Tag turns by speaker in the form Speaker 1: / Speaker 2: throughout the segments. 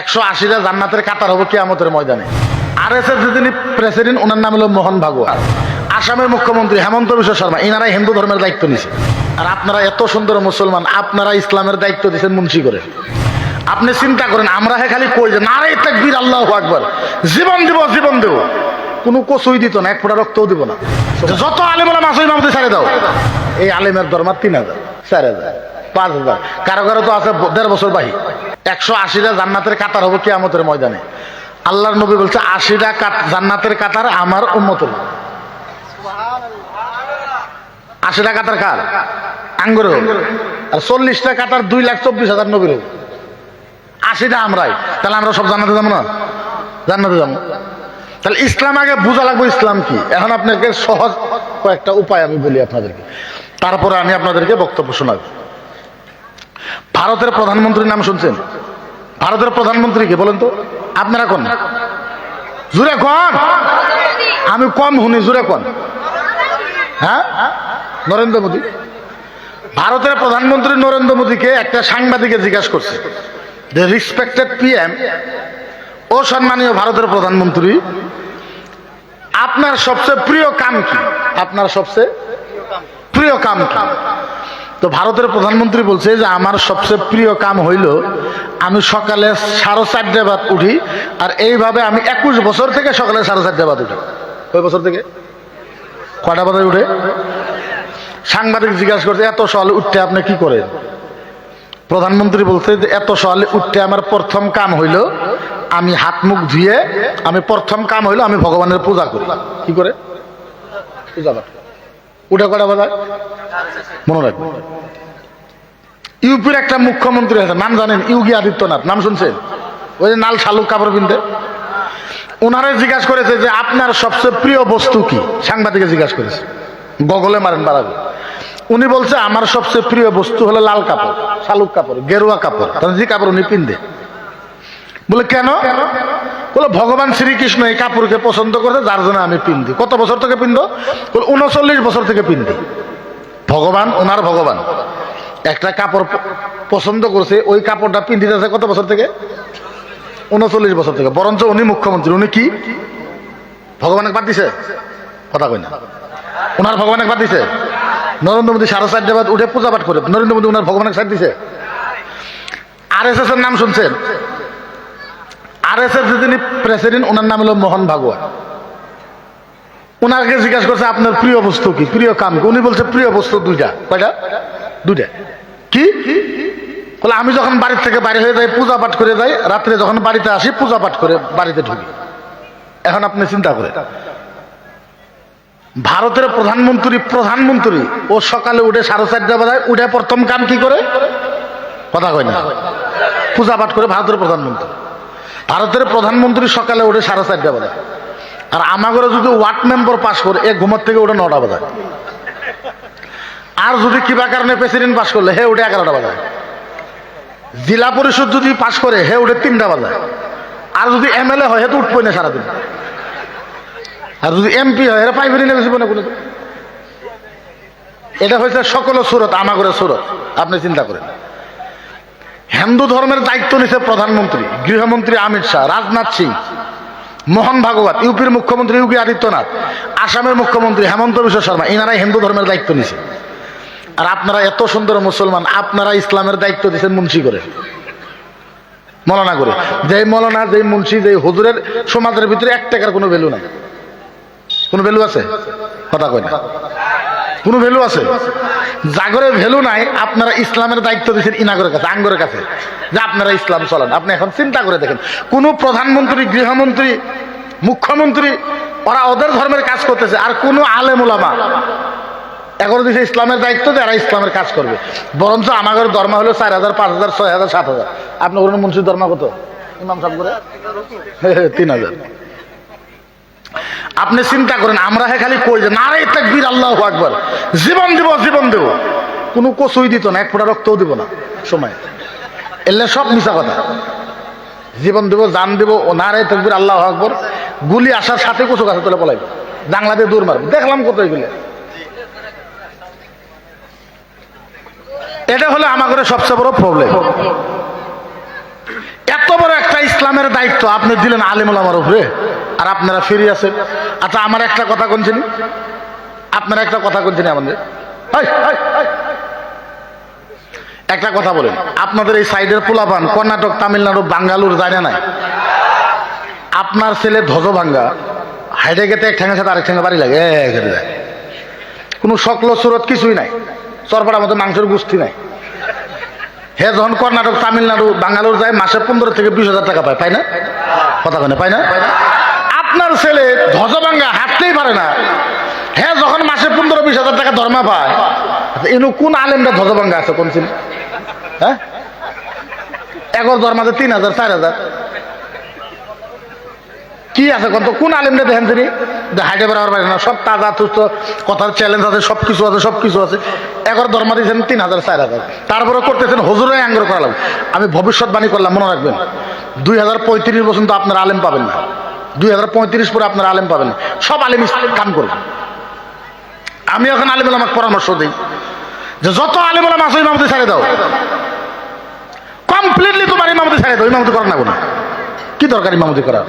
Speaker 1: একশো আশিটা জান্নাতের কাতার হব কিয়ামতের ময়দানে। আর এস এর যিনি প্রেসিডেন্ট, ওনার নাম হলো মোহন ভাগবত আসামের মুখ্যমন্ত্রী হেমন্ত বিশ্ব শর্মা এনারা হিন্দু ধর্মের দায়িত্ব নিছে। আর আপনারা এত সুন্দর মুসলমান, আপনারা ইসলামের দায়িত্ব দিচ্ছেন মুন্সি করে। আপনি চিন্তা করেন, আমরা হে খালি কই যে নারে তাকবীর, আল্লাহ আকবার। জীবন দিব, জীবন দেব। কোনো কচুই দিত না, এক ফোঁটা রক্তও দিব না। যত আলেম বলে মাসুই মামতে ছেড়ে দাও। এই আলেমের দরমা তিন হাজার, চার হাজার, পাঁচ হাজার। কারও কারও তো আছে দেড় বছর বাহি। একশো আশিটা জান্নাতের কাতার হবে কিয়ামতের ময়দানে। আল্লাহর নবী বলছে আশিটা জান্নাতের কাতার আমার উন্মতের আশিটা কাতার কার? আঙ্গুর আর চল্লিশটা কাতার দুই লাখ চব্বিশ হাজার নবীর আশিটা আমরাই। তাহলে আমরা সব জানাতে যাব না? জানাতে যাব। তাহলে ইসলাম আগে বোঝা লাগবে ইসলাম কি। এখন আপনাকে সহজ কয়েকটা উপায় আমি বলি আপনাদেরকে। তারপরে আমি আপনাদেরকে বক্তব্য শোনাব। ভারতের প্রধানমন্ত্রীর নাম শুনছেন? ভারতের প্রধানমন্ত্রীকে বলেন তো? আপনারা কোন? জুড়ে কোন? আমি কম শুনি, জুড়ে কোন? হ্যাঁ? নরেন্দ্র মোদী। ভারতের প্রধানমন্ত্রী নরেন্দ্র মোদীকে একটা সাংবাদিকে জিজ্ঞাসা করছে। যে রিসপেক্টেড পিএম ও সম্মানীয় ভারতের প্রধানমন্ত্রী, আপনার সবচেয়ে প্রিয় কাম কি? আপনার সবচেয়ে প্রিয় কাম কি? তো ভারতের প্রধানমন্ত্রী বলছে যে, আমার সবচেয়ে প্রিয় কাম হইল আমি সকালে সাড়ে চারটে বাদ উঠি, আর এইভাবে আমি একুশ বছর থেকে সকালে সাড়ে চারটে বাদ উঠি। কয় বছর থেকে? কটা বাজে উঠে? সাংবাদিক জিজ্ঞাসা করছে, এত সকালে উঠতে আপনি কি করেন? প্রধানমন্ত্রী বলছে যে, এত সকালে উঠতে আমার প্রথম কাম হইল আমি হাত মুখ ধুয়ে, আমি প্রথম কাম হইল আমি ভগবানের পূজা করি। কি করে? পূজা পাঠ। উঠে কটা বাজায় মনে রাখবেন ইউপির একটা মুখ্যমন্ত্রী আছে নাম জানেন ইউগি আদিত্যনাথ, নাম শুনছেন ওই যে নাল শালুক কাপড় পিনতে। ওনারে জিজ্ঞাসা করেছে যে আপনার সবচেয়ে প্রিয় বস্তু কি? সাংবাদিকে জিজ্ঞাসা করেছে। গগলে মারেন বাড়াবে উনি বলছে, আমার সবচেয়ে প্রিয় বস্তু হলো লাল কাপড়, শালুক কাপড়, গেরুয়া কাপড়। যে কাপড় উনি পিনতে। বলে, কেন? বলে, ভগবান শ্রীকৃষ্ণ এই কাপড়কে পছন্দ করে যার জন্য আমি পিন্দি। কত বছর থেকে পিন্দ? বলে, উনচল্লিশ বছর থেকে পিন্দি। ভগবান, ওনার ভগবান। একটা কাপড় পছন্দ করছে, ওই কাপড়টা পিন্দিতেছে কত বছর থেকে? উনচল্লিশ বছর থেকে। বরঞ্চ উনি মুখ্যমন্ত্রী। উনি কি? ভগবানের বাদ দিছে? কথা কই না। ওনার ভগবানের বাদ দিছে? নরেন্দ্র মোদী সাড়ে চারটে বাদ উঠে পূজা পাঠ করে, নরেন্দ্র মোদী ওনার ভগবানের সাথ দিছে? আর এস এস এর নাম শুনছেন? আর এস এর যিনি প্রেসিডেন্ট ওনার নাম হলো মোহন ভাগবত ওনাকে জিজ্ঞাসা করছে, আপনার প্রিয় বস্তু কি? প্রিয় কাম কি? উনি বলছে, প্রিয় বস্তু দুইটা। কয়টা? দুইটা। কি? বলে, আমি যখন বাড়ির থেকে বাইরে হয়ে যাই পূজা পাঠ করে যাই, রাত্রে যখন বাড়িতে আসি পূজা পাঠ করে বাড়িতে ঢুকি। এখন আপনি চিন্তা করে ভারতের প্রধানমন্ত্রী প্রধানমন্ত্রী, ও সকালে উঠে সাড়ে চারটা বাজায় উঠে প্রথম কাম কি করে? কথা কয় না। পূজা পাঠ করে ভারতের প্রধানমন্ত্রী। ভারতের প্রধানমন্ত্রী সকালে উঠে সাড়ে চারটা বাজায় আর আমাগরে যদি ওয়ার্ড মেম্বার পাস করে, এ ঘুমার থেকে ওটা নটা বাজায় আর যদি কিবা কারণে প্রেসিডেন্ট পাস করলে, হে উঠে এগারোটা বাজায় জেলা পরিষদ যদি পাস করে, হে উঠে তিনটা বাজায় আর যদি এমএলএ হয়, হে তো উঠবই না সারাদিন। আর যদি এমপি হয়, এরা পাইবেনই না জীবনে কোনো এটা হয়েছে সকল সুরত, আমাগরে সুরত। আপনি চিন্তা করেন। হিন্দু ধর্মের দায়িত্ব নিছে প্রধানমন্ত্রী, গৃহমন্ত্রী অমিত শাহ, রাজনাথ সিং, মোহন ভাগবত, ইউপির মুখ্যমন্ত্রী যোগী আদিত্যনাথ, আসামের মুখ্যমন্ত্রী হেমন্ত বিশ্ব শর্মা এনারাই হিন্দু ধর্মের দায়িত্ব নিছে। আর আপনারা এত সুন্দর মুসলমান, আপনারা ইসলামের দায়িত্ব দিচ্ছেন মুন্সি করে। মলনা করে। যেই মলনা, যেই মুন্সি, যেই হুজুরের সমাজের ভিতরে এক টাকার কোনো ভ্যালু নাই। কোনো ভ্যালু আছে? কথা কয় না। কোনো ভ্যালু আছে? জাগরে ভ্যালু নাই, আপনারা ইসলামের দায়িত্ব দিচ্ছেন ইনাগরের কাছে, আঙ্গরের কাছে। যে আপনারা ইসলাম চলান, আপনি এখন চিন্তা করে দেখেন, কোনো প্রধানমন্ত্রী, গৃহমন্ত্রী, মুখ্যমন্ত্রী, ওরা ওদের ধর্মের কাজ করতেছে, আর কোন আলেম ওলামা এগারো দিছে ইসলামের দায়িত্ব যে এরা ইসলামের কাজ করবে। বরঞ্চ আমাদের ধর্ম হলো চার হাজার, পাঁচ হাজার, ছয় হাজার, সাত হাজার। আপনার মুন্সির ধর্ম কত? ইমাম সাহেব করে? তিন হাজার। আপনি চিন্তা করেন, আমরা হে খালি কই যে নারে তাকবীর, আল্লাহ আকবার। জীবন দিব, জীবন দেব। কোনো কচুই দিত না, এক ফোঁটা রক্তও দিব না, সময়। এলে সব মিশা কথা। জীবন দেব, জান দেব, ও নারে তাকবীর, আল্লাহ আকবর। গুলি আসার সাথে কচু গাছে তোলে পলাইব। জাংলা দিয়ে দূর মারব। দেখলাম কত এগুলো। এটা হলো আমাদের সবচেয়ে বড় প্রবলেম এত বড় একটা ইসলামের দায়িত্ব আপনি দিলেন আলিমুল আমার উপরে। আর আপনারা ফিরে আছেন। আচ্ছা আমার একটা কথা কোনছেন আপনারা একটা কথা কোনছেন আমাদের। একটা কথা বলেন। আপনাদের এই সাইডের পোলাপান কর্ণাটক, তামিলনাড়ু, বাঙ্গালুর যায় না নাই? আপনার ছেলে ধ্বজ ভাঙ্গা হাইটে গেতে এক ঠ্যাঙের সাথে আরেক ঠ্যাঙে বাড়ি লাগে কোনো সকল সুরত কিছুই নাই। চরপাড়ার মতো মাংসের গুষ্টি নাই। হে যখন কর্ণাটক তামিলনাড়ু বাঙ্গালোর যায়, মাসে পনেরো থেকে বিশ হাজার টাকা পায় পায় না? কথা কেন পায় না? আপনার ছেলে ধ্বজভাঙ্গা হাঁটতেই পারে না। হ্যাঁ যখন মাসে পনেরো বিশ হাজার টাকা ধর্মা পায় এনু কোন আলেমটা ধ্বজভাঙ্গা আছে কোন ছিল? হ্যাঁ? এগারো ধর্মাতে তিন হাজার, চার হাজার। কি আছে কত কোন আলিমটা দেখেন তিনি? হাইটে বেড়াবার পারে না, সব তাজা তুস্ত কথার চ্যালেঞ্জ আছে সব কিছু আছে সব কিছু আছে। একর দরমা দিয়েছেন তিন হাজার চার হাজার তারপরে করতেছেন হজুরে আঙ্গর করালাম আমি ভবিষ্যৎবাণী করলাম, মনে রাখবেন। দুই হাজার পঁয়ত্রিশ পর্যন্ত আপনার আলেম পাবেন না। দুই হাজার পঁয়ত্রিশ পরে আপনার আলেম পাবেন না। সব আলেম কাম করবেন আমি এখন আলিমুল আমাকে পরামর্শ দিই। যে যত আলিমুল আছে, ইমামতি ছেড়ে দাও। কমপ্লিটলি তোমার ইমামতি ছেড়ে দাও, ইমামতি করার না। কোনো কি দরকার ইমামতি করার?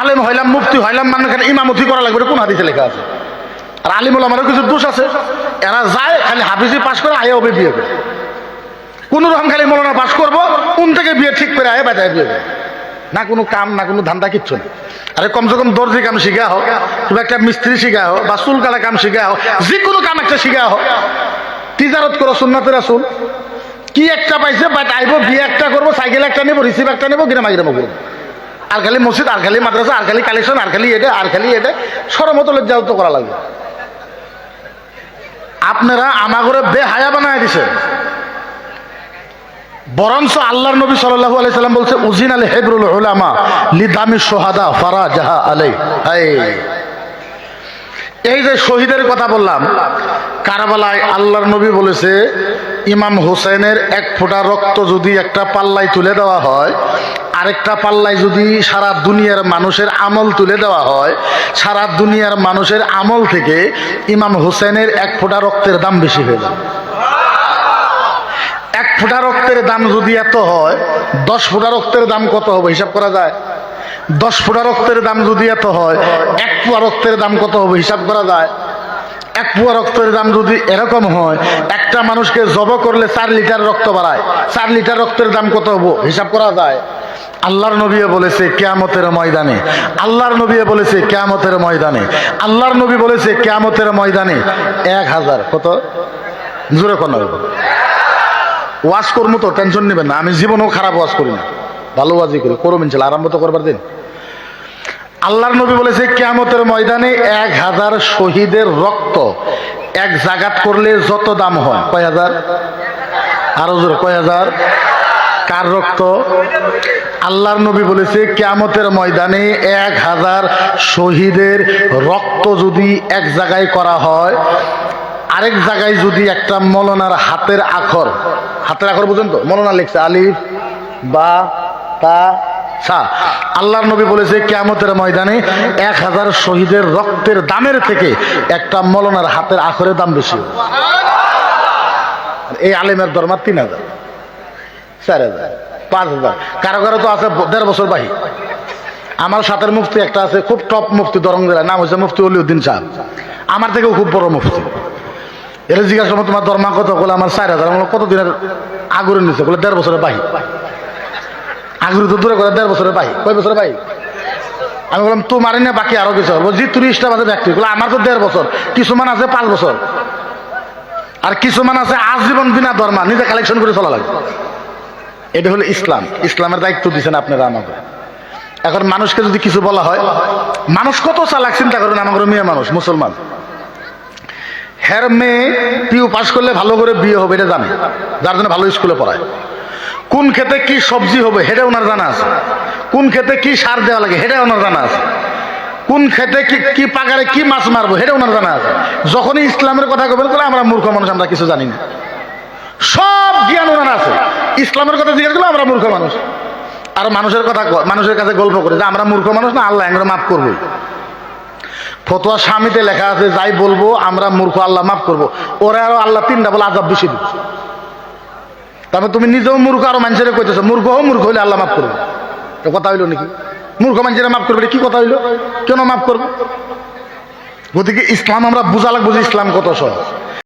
Speaker 1: আলেম হইলাম, মুফতি হইলাম মানে কেন ইমামতি করা লাগবে কোন হাদিসে লেখা আছে? আর আলিমুল আমারও কিছু দোষ আছে। এরা যায়, খালি হাফিজি পাশ করে আয়ে হবে বিয়ে করে কোন রকম খালি মৌলানা পাশ করব কোন থেকে বিয়ে ঠিক করে আয়ে বাজায় বিয়ে না কোনো কাম, না কোনো ধান্দা, কিচ্ছু নেই আরে কমসে কম দর্জি কাম শিখা হোক, কিংবা একটা মিস্ত্রি শিখা হোক, বা চুল কালা কাম শিখা হোক, যে কোনো কাম একটা শিখা হোক। তিজারত করো, সুন্নাতের আসুন কি একটা পাইছে বাট আইব, বিয়ে একটা করব, সাইকেল একটা নেব রিসিভ একটা নেব কিনা মাগিরে করব। আর খালি মসজিদ, আর খালি মাদ্রাসা, আর খালি কালেকশন আর খালি এটা, আর খালি এটা সরমত লজ্জাও তো করা লাগবে। আপনারা আমাগরে বেহায়া বানায় দিছে। বরঞ্চ আল্লাহর নবী সাল্লাল্লাহু আলাইহি সাল্লাম বলছে, উজিন আল হেবরুল উলামা লিদামি সোহাদা ফারা জাহা আলাই। হাই এই যে শহীদের কথা বললাম, কারবালায় আল্লাহর নবী বলেছে, ইমাম হোসেনের এক ফোঁটা রক্ত যদি একটা পাল্লায় তুলে দেওয়া হয় আরেকটা পাল্লায় যদি সারা দুনিয়ার মানুষের আমল তুলে দেওয়া হয়, সারা দুনিয়ার মানুষের আমল থেকে ইমাম হোসেনের এক ফোঁটা রক্তের দাম বেশি হয়ে যাবে। এক ফোঁটা রক্তের দাম যদি এত হয়, দশ ফোঁটা রক্তের দাম কত হবে হিসাব করা যায়? দশ ফোঁটা রক্তের দাম যদি এত হয়, এক পোয়া রক্তের দাম কত হবে হিসাব করা যায়? এক পোয়া রক্তের দাম যদি এরকম হয়, একটা মানুষকে জব করলে চার লিটার রক্ত বাড়ায়, চার লিটার রক্তের দাম কত হব হিসাব করা যায়? আল্লাহর নবীয়ে বলেছে কেয়ামতের ময়দানে। আল্লাহর নবীয়ে বলেছে কেয়ামতের ময়দানে। আল্লাহর নবী বলেছে কেয়ামতের ময়দানে এক হাজার। কত? জোরে কোন ওয়াশ করব তো, টেনশন নেবেন না। আমি জীবনেও খারাপ ওয়াশ করি না। ভালো ওয়াজই করি। করো মিনছিল আরম্ভ তো করবার দিন। আল্লাহর নবী বলেছে কেয়ামতের ময়দানে এক হাজার শহীদের রক্ত। এক জাগাত করলে যত দাম হয়। কয় হাজার? আরও জোরে, কয় হাজার? কার রক্ত? আল্লাহর নবী বলেছে, কেয়ামতের ময়দানে এক হাজার শহীদের রক্ত যদি এক জায়গায় করা হয়, আরেক জায়গায় যদি একটা মলনার হাতের আখর হাতের আখর বুঝেন তো, মলনা লিখছে আলিফ, বা, তা, সা। আল্লাহর নবী বলেছে, কেয়ামতের ময়দানে এক হাজার শহীদের রক্তের দামের থেকে একটা মলনার হাতের আখরের দাম বেশি এই আলেমের দরমা তিন হাজার। চার হাজার, পাঁচ হাজার। কারও কারও তো আছে দেড় বছর বাহি আমার সাথের মুফতি একটা আছে, খুব টপ মুফতি দরং জেলার, নাম হচ্ছে মুফতি অলিউদ্দিন সাহেব আমার থেকেও খুব বড় মুফতি। এর জিজ্ঞাসা করব, তোমার দরমা কত? বলে, আমার চার হাজার। আমার কত দিনের আগুরে নিচ্ছে বলে, দেড় বছরের বাহি আগুরে তো দূরে করে, দেড় বছরের বাহি কয় বছরের বাহি আমি বললাম তোমার না বাকি আরও কিছু? হবে জি, ত্রিশটা বাজে ব্যক্তি বলে, আমার তো দেড় বছর। কিছুমান আছে পাঁচ বছর। আর কিছুমান আছে আজীবন বিনা দরমা নিজে কালেকশন করে চলা লাগবে এটা হলো ইসলাম। ইসলামের দায়িত্ব দিচ্ছেন আপনারা আমাকে। এখন মানুষকে যদি কিছু বলা হয়, মানুষ কত চালাক চিন্তা করেন আমাদের মেয়ে মানুষ, মুসলমান। হ্যার মেয়ে পিউ পাস করলে ভালো করে বিয়ে হবে, এটা জানে। যার জন্য ভালো স্কুলে পড়ায়। কোন খেতে কি সবজি হবে, সেটা ওনার জানা আছে। কোন খেতে কি সার দেওয়া লাগে, সেটা ওনার জানা আছে। কোন খেতে কি কি পাকারে কি মাছ মারবো, সেটা ওনার জানা আছে। যখনই ইসলামের কথা কবেন করে আমরা মূর্খ মানুষ, আমরা কিছু জানি না। সব জ্ঞান ওনার আছে। ইসলামের কথা জিজ্ঞেস করলে আমরা মূর্খ মানুষ। আর মানুষের কথা মানুষের কাছে গল্প করে যে আমরা মূর্খ মানুষ না, আল্লাহ আমরা মাফ করব। ফতোয়া স্বামীতে লেখা আছে, যাই বলব, আমরা মূর্খ, আল্লাহ মাফ করব। ওরা আরও আল্লাহ তিনটা বলে আজাব বেশি দিবে তারপর তুমি নিজেও মূর্খ আরও মানুষের কইতেছো, মূর্খ হো মূর্খ হইলে আল্লাহ মাফ করবে। এ কথা হইল নাকি? মূর্খ মানুষেরা মাফ করবে কি কথা হইল? কেন মাফ করব? গতিকে ইসলাম আমরা বোঝা লাগবো যে ইসলাম কত সহজ।